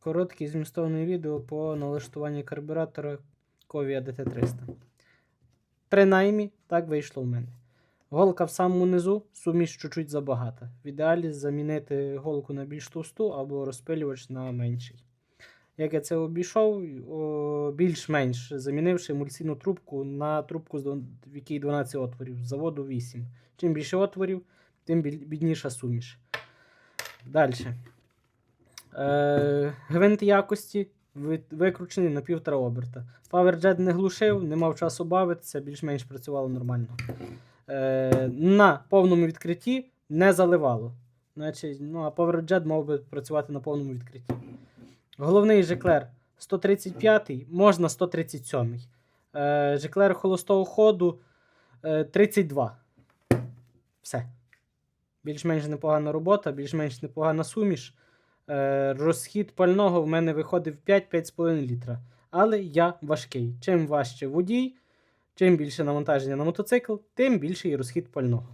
Коротке змістовне відео по налаштуванні карбюратора Ковія DT300. Принаймні, так вийшло в мене. Голка в самому низу, суміш чуть-чуть забагата. В ідеалі замінити голку на більш товсту або розпилювач на менший. Як я це обійшов, більш-менш замінивши емульсійну трубку на трубку, в якій 12 отворів, заводу 8. Чим більше отворів, тим бідніша суміш. Далі. Е, гвинт якості ви- викручений на півтора оберта. PowerJet не глушив, не мав часу бавитися, більш-менш працювало нормально. Е, на повному відкритті не заливало. Значить, ну, а PowerJet мав би працювати на повному відкритті. Головний жеклер 135, можна 137. Е, жеклер холостого ходу е, 32. Все. Більш-менш непогана робота, більш-менш непогана суміш. Е, розхід пального в мене виходив 5-5,5 літра. Але я важкий. Чим важче водій, чим більше навантаження на мотоцикл, тим більший розхід пального.